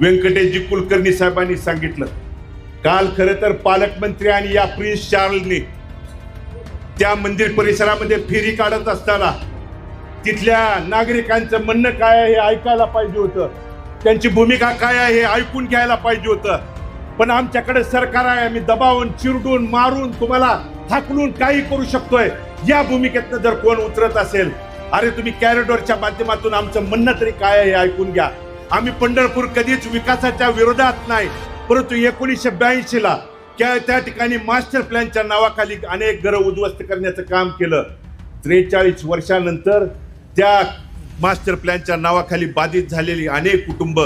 व्यंकटेशजी कुलकर्णी साहेबांनी सांगितलं काल खरं तर पालकमंत्री आणि या प्रिन्स चार्लने त्या मंदिर परिसरामध्ये फेरी काढत असताना तिथल्या नागरिकांचं म्हणणं काय आहे हे ऐकायला पाहिजे होतं. त्यांची भूमिका काय आहे हे ऐकून घ्यायला पाहिजे होतं. पण आमच्याकडे सरकार आहे आम्ही दबावून चिरडून मारून तुम्हाला थाकलून काही करू शकतोय. या भूमिकेतनं जर कोण उतरत असेल अरे तुम्ही कॅरिडॉरच्या माध्यमातून आमचं म्हणणं तरी काय आहे हे ऐकून घ्या. आम्ही पंढरपूर कधीच विकासाच्या विरोधात नाही परंतु एकोणीसशे ब्याऐंशी ला त्या त्या ठिकाणी मास्टर प्लॅनच्या नावाखाली अनेक घरं उद्ध्वस्त करण्याचं काम केलं. त्रेचाळीस वर्षानंतर त्या मास्टर प्लॅनच्या नावाखाली बाधित झालेली अनेक कुटुंब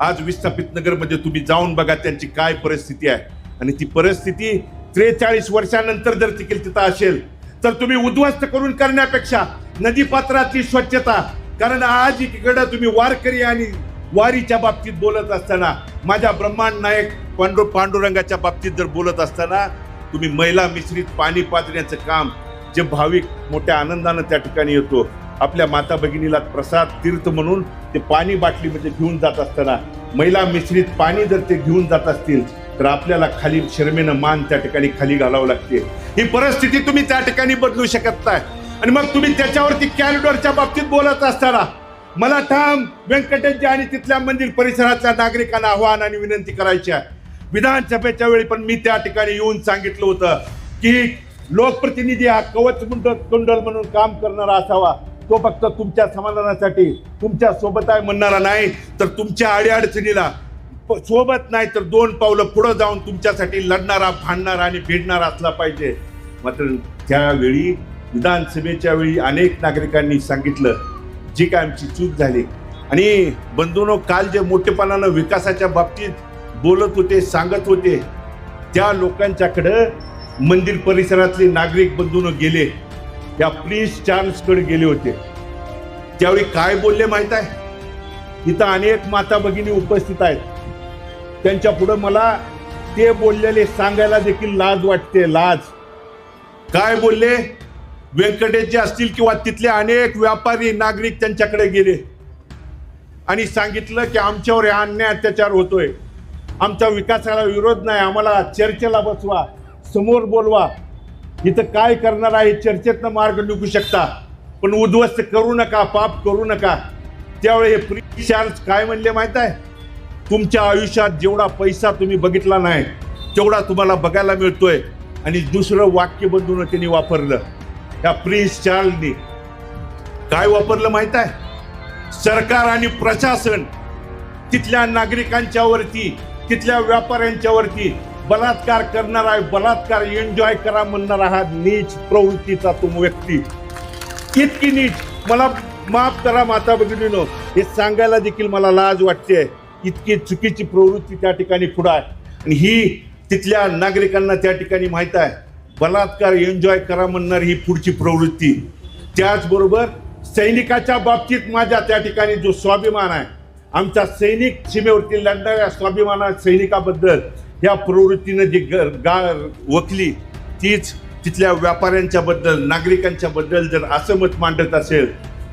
आज विस्थापित नगरमध्ये तुम्ही जाऊन बघा त्यांची काय परिस्थिती आहे. आणि ती परिस्थिती त्रेचाळीस वर्षानंतर जर तिकील तिथं असेल तर तुम्ही उद्ध्वस्त करून करण्यापेक्षा नदीपात्रातली स्वच्छता कारण आज इकडं तुम्ही वारकरी आणि वारीच्या बाबतीत बोलत असताना माझ्या ब्रह्मांड नायक पांडू पांडुरंगाच्या बाबतीत जर बोलत असताना तुम्ही महिला मिश्रित पाणी पाजण्याचं काम जे भाविक मोठ्या आनंदानं त्या ठिकाणी येतो आपल्या माता भगिनीला प्रसाद तीर्थ म्हणून ते पाणी बाटलीमध्ये घेऊन जात असताना महिला मिश्रित पाणी जर ते घेऊन जात असतील तर आपल्याला खाली शर्मेनं मान त्या ठिकाणी खाली घालावं लागते. ही परिस्थिती तुम्ही त्या ठिकाणी बदलू शकत नाही. आणि मग तुम्ही त्याच्यावरती कॅरिडॉरच्या बाबतीत बोलत असताना मला ठाम व्यंकटेशजी आणि तिथल्या मंदिर परिसरातल्या नागरिकांना आव्हान आणि विनंती करायची आहे. विधानसभेच्या वेळी पण मी त्या ठिकाणी येऊन सांगितलं होतं की लोकप्रतिनिधी हा कवच कुंडल म्हणून काम करणारा असावा. तो फक्त तुमच्या समाधानासाठी तुमच्यासोबत आहे म्हणणारा नाही तर तुमच्या अडीअडचणीला प- सोबत नाही तर दोन पावलं पुढं जाऊन तुमच्यासाठी लढणारा भांडणारा आणि भिडणारा असला पाहिजे. मात्र त्यावेळी विधानसभेच्या वेळी अनेक नागरिकांनी सांगितलं जी काय आमची चूक झाली. आणि बंधूनो काल जे मोठेपणानं विकासाच्या बाबतीत बोलत होते सांगत होते त्या लोकांच्याकडं मंदिर परिसरातले नागरिक बंधूनं गेले. त्या प्रिन्स चार्ल्सकडे गेले होते. त्यावेळी काय बोलले माहीत आहे? इथं अनेक माता भगिनी उपस्थित आहेत. त्यांच्या पुढं मला ते बोललेले सांगायला देखील लाज वाटते लाज. काय बोलले? व्यंकटेशजी असतील किंवा तिथले अनेक व्यापारी नागरिक त्यांच्याकडे गेले. आणि सांगितलं की आमच्यावर हे अन्याय अत्याचार होतोय. आमच्या विकासाला विरोध नाही. आम्हाला चर्चेला बसवा समोर बोलवा. इथं काय करणार आहे चर्चेतनं मार्ग निघू शकता. पण उद्ध्वस्त करू नका पाप करू नका. त्यावेळी हे प्रिन्स काय म्हणले माहीत आहे? तुमच्या आयुष्यात जेवढा पैसा तुम्ही बघितला नाही तेवढा तुम्हाला बघायला मिळतोय. आणि दुसरं वाक्य बंधून त्यांनी वापरलं. या प्रिन्स चार्ल्सनी काय वापरलं माहीत आहे? सरकार आणि प्रशासन तिथल्या नागरिकांच्यावरती तिथल्या व्यापाऱ्यांच्यावरती बलात्कार करणार आहे बलात्कार एन्जॉय करा म्हणणारा हा नीच प्रवृत्तीचा तो व्यक्ती. इतकी नीच. मला माफ करा माता भगिनीनो हे सांगायला देखील मला लाज वाटते. इतकी चुकीची प्रवृत्ती त्या ठिकाणी पुढं आहे. आणि ही तिथल्या नागरिकांना त्या ठिकाणी माहीत आहे. बलात्कार एन्जॉय करा म्हणणारी ही पुढची प्रवृत्ती. त्याचबरोबर सैनिकाच्या बाबतीत माझ्या त्या ठिकाणी जो स्वाभिमान आहे आमच्या सैनिक सीमेवरती लढणाऱ्या स्वाभिमाना सैनिकाबद्दल या प्रवृत्तीनं जी ग गा वकली तीच तिथल्या व्यापाऱ्यांच्या बद्दल नागरिकांच्या बद्दल जर असं मत मांडत असेल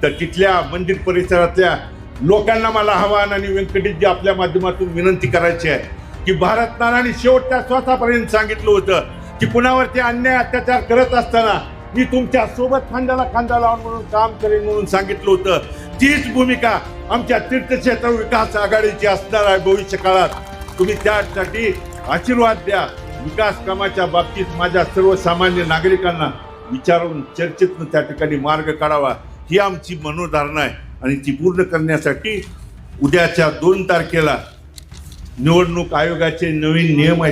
तर तिथल्या मंदिर परिसरातल्या लोकांना मला आव्हान आणि व्यंकटेशजी आपल्या माध्यमातून विनंती करायची आहे की भारत नारायणी शेवटच्या श्वासापर्यंत सांगितलं होतं की कुणावरती अन्याय अत्याचार करत असताना मी तुमच्यासोबत खांद्याला खांदा लावून म्हणून काम करेन म्हणून सांगितलं होतं. तीच भूमिका आमच्या तीर्थक्षेत्र विकास आघाडीची असणार आहे भविष्य काळात तुम्ही त्यासाठी आशीर्वाद द्या. विकास कामाच्या बाबतीत माझ्या सर्वसामान्य नागरिकांना विचारून चर्चेतनं त्या ठिकाणी मार्ग काढावा. ही आमची मनोधारणा आहे आणि ती पूर्ण करण्यासाठी उद्याच्या दोन तारखेला निवडणूक आयोगाचे नवीन नियम आहेत.